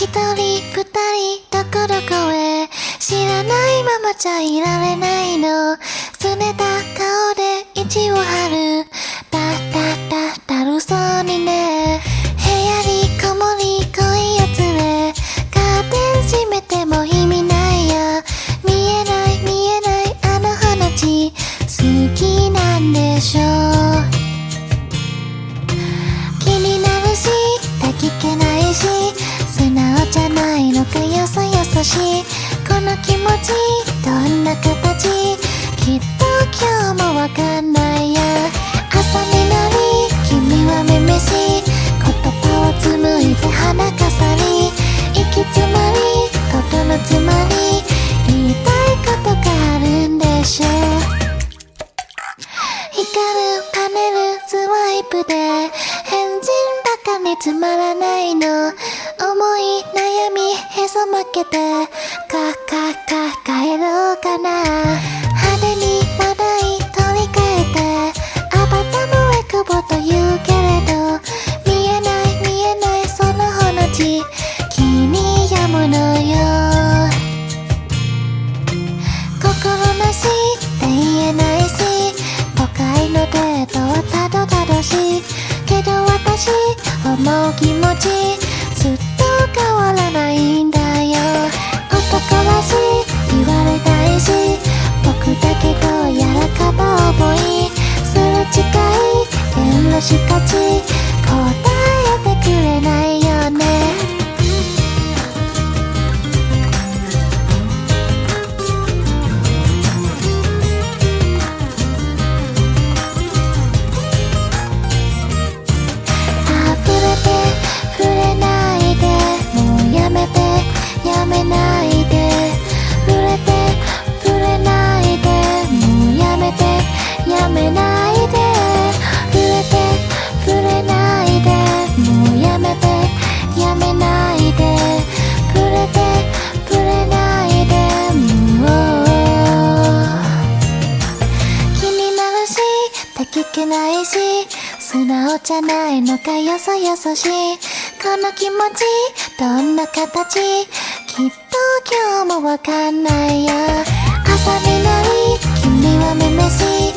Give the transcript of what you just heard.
一人二人どこどこへ知らないままじゃいられないの。冷た顔で位置を張る。のかよそよそしいこの気持ちどんな形きっと今日もわかんないや。朝になり君はめめしい言葉を紡いで花飾り行き詰まりことのつまり言いたいことがあるんでしょう。光るパネルスワイプで変人バカにつまらないの。へそ負けてかかか帰ろうかな。派手に話題取り替えてアバタのエクボと言うけれど見えない見えないそのほの字気に病むのよ。心なしって言えないし都会のデートはたどたどしいけど私思う気持ちずっと変わらないんだ。つけないし素直じゃないのかよそよそしこの気持ちどんな形？きっと今日もわかんないよ。朝になり君はめめしい。